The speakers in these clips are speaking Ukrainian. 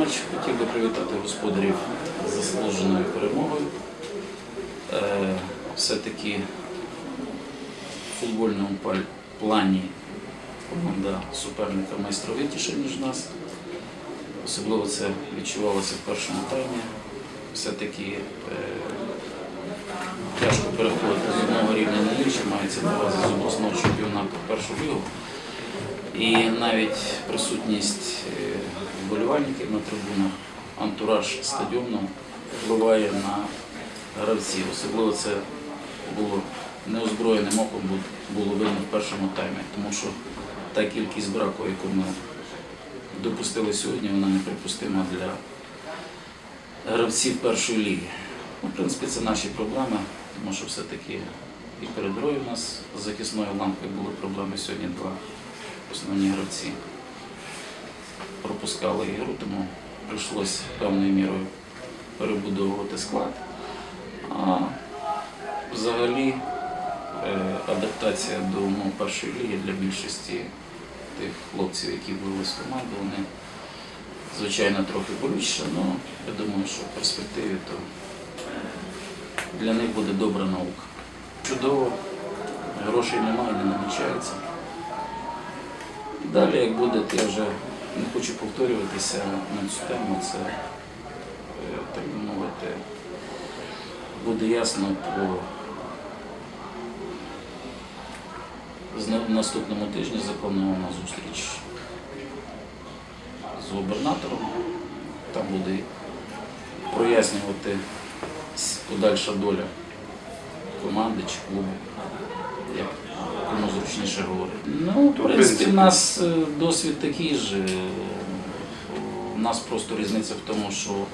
матч. Хотів би привітати господарів з заслуженою перемогою. Е, Все-таки в футбольному плані команда суперника майстровитіша, ніж нас. Особливо це відчувалося в першому таймі. Все-таки е, тяжко переходити з одного рівня на інший, мається на увазі з обласного чемпіонату першу лігу. І навіть присутність е, вболівальників на трибунах, антураж стадіону впливає на гравців. Особливо це було неозброєним оком було видно в першому таймі, тому що та кількість браку, яку ми допустили сьогодні, вона неприпустима для гравців першої ліги. Ну, в принципі, це наші проблеми, тому що все-таки і перед грою у нас з захисною ланкою були проблеми сьогодні два основні гравці. Пропускали ігру, тому прийшлося певною мірою перебудовувати склад. А взагалі е, адаптація до умов першої ліги для більшості тих хлопців, які вивели з команди, вони звичайно трохи болючі, але я думаю, що в перспективі то для них буде добра наука. Чудово, грошей немає, не намічається. Далі, як буде, я вже не хочу повторюватися на цю тему, це, е, так би мовити, буде ясно по наступному тижні запланована зустріч з губернатором. Там буде прояснювати подальша доля команди чи клубу, як кому зручніше говорити. Ну, в принципі, в нас е, досвід такий же. У нас просто різниця в тому, що е,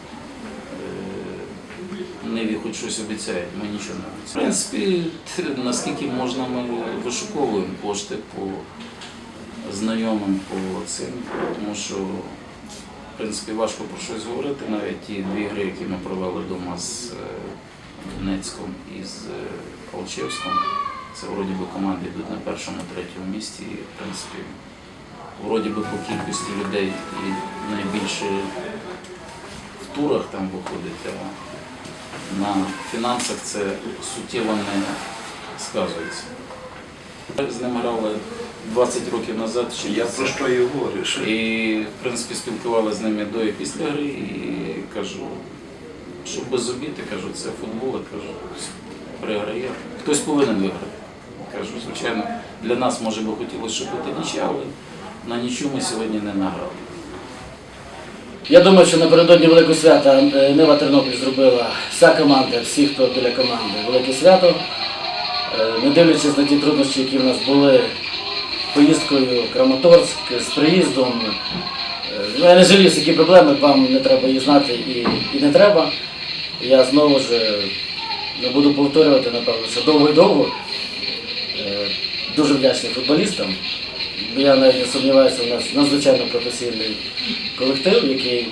Ниві хоч щось обіцяють, ми нічого не обіцяємо. В принципі, наскільки можна, ми вишуковуємо кошти по знайомим по цим, тому що в принципі важко про щось говорити. Навіть ті дві гри, які ми провели вдома з е, Донецьком і з е, Алчевськом, це вроді би команди йдуть на першому, третьому місці. І, в принципі, вроді би по кількості людей і найбільше в турах там виходить, а на фінансах це суттєво не сказується. З ним грали 20 років назад, ще Я про що і говорю. і, в принципі, спілкувалися з ними до і після гри, і кажу, що без кажу, це футбол, кажу, приграє. Хтось повинен виграти. Кажу, звичайно, для нас, може би, хотілося, щоб бути нічия, але на нічу ми сьогодні не награли. Я думаю, що напередодні великого свята е, Нива Тернопіль зробила вся команда, всі, хто біля команди, велике свято. Е, Не дивлячись на ті труднощі, які в нас були поїздкою в Краматорськ з приїздом. Е, я не жаліюсь, які проблеми, вам не треба їх знати і, і не треба. Я знову ж е, не буду повторювати, напевно, що довго і довго. Е, Дуже вдячний футболістам. Я навіть не сумніваюся, у нас надзвичайно професійний колектив, який,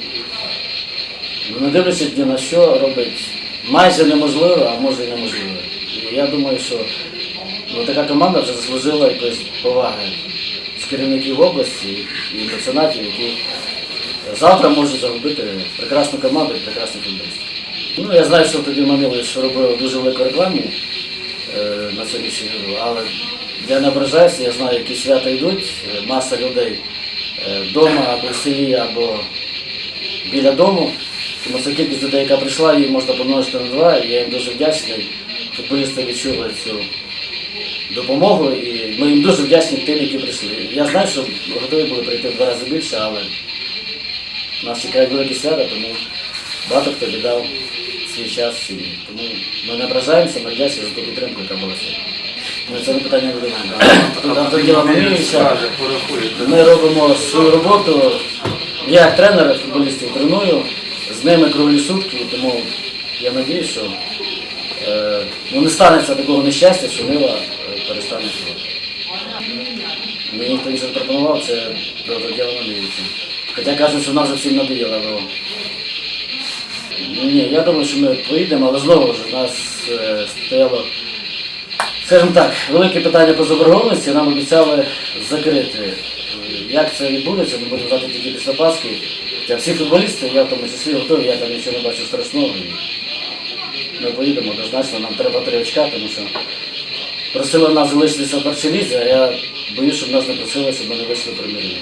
ну, не дивлячись ні на що, робить майже неможливе, а може і неможливе. І я думаю, що ну, така команда вже заслужила якоїсь поваги з керівників області і меценатів, які завтра можуть заробити прекрасну команду і прекрасних футболістів. Ну, я знаю, що тоді Манилович робив дуже велику рекламу е, на сьогоднішню гру, але я не ображаюся, я знаю, які свята йдуть, е, маса людей вдома або в селі, або біля дому. Тому що кількість людей, яка прийшла, її можна помножити на два, я їм дуже вдячний. Футболісти відчули цю допомогу, і ми їм дуже вдячні тим, які прийшли. Я знаю, що готові були прийти в два рази більше, але нас чекають великі свята, тому багато хто віддав свій час. Тому ми не ображаємося, ми вдячні за ту підтримку, яка була сьогодні. Ну, це не питання до мене. Ми робимо свою роботу. Я як тренер футболістів треную, з ними круглі сутки, тому я сподіваюся, що е, ну, не станеться такого нещастя, що Нива е, перестане існувати. Мені ніхто нічого не пропонував, це до діла. Хоча кажуть, що нам вже всім надоїло. Ну, ні, я думаю, що ми поїдемо, але знову ж у нас е, стояло Скажімо так, велике питання по заборгованості нам обіцяли закрити. Е, Як це відбудеться, ми будемо знати тільки після Пасхи. Хоча всі футболісти, я в тому числі готові, я там нічого не бачу страшного. І Ми поїдемо однозначно, нам треба три очка, тому що просили нас залишитися в першій а я боюсь, щоб нас не просили, щоб ми не вийшли в прем'єр-лігу.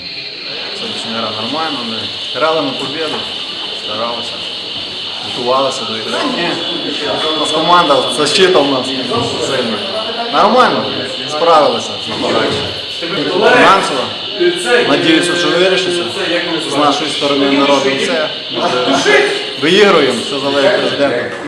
Сьогоднішня гра нормально, ми грали на побіду, старалися, готувалися до ігри. У нас команда, защита у нас сильна. Нормально, справилися з. Фінансово. Надіюся, що вирішиться. З нашої сторони народу все. Виігруємо, все залежить президента.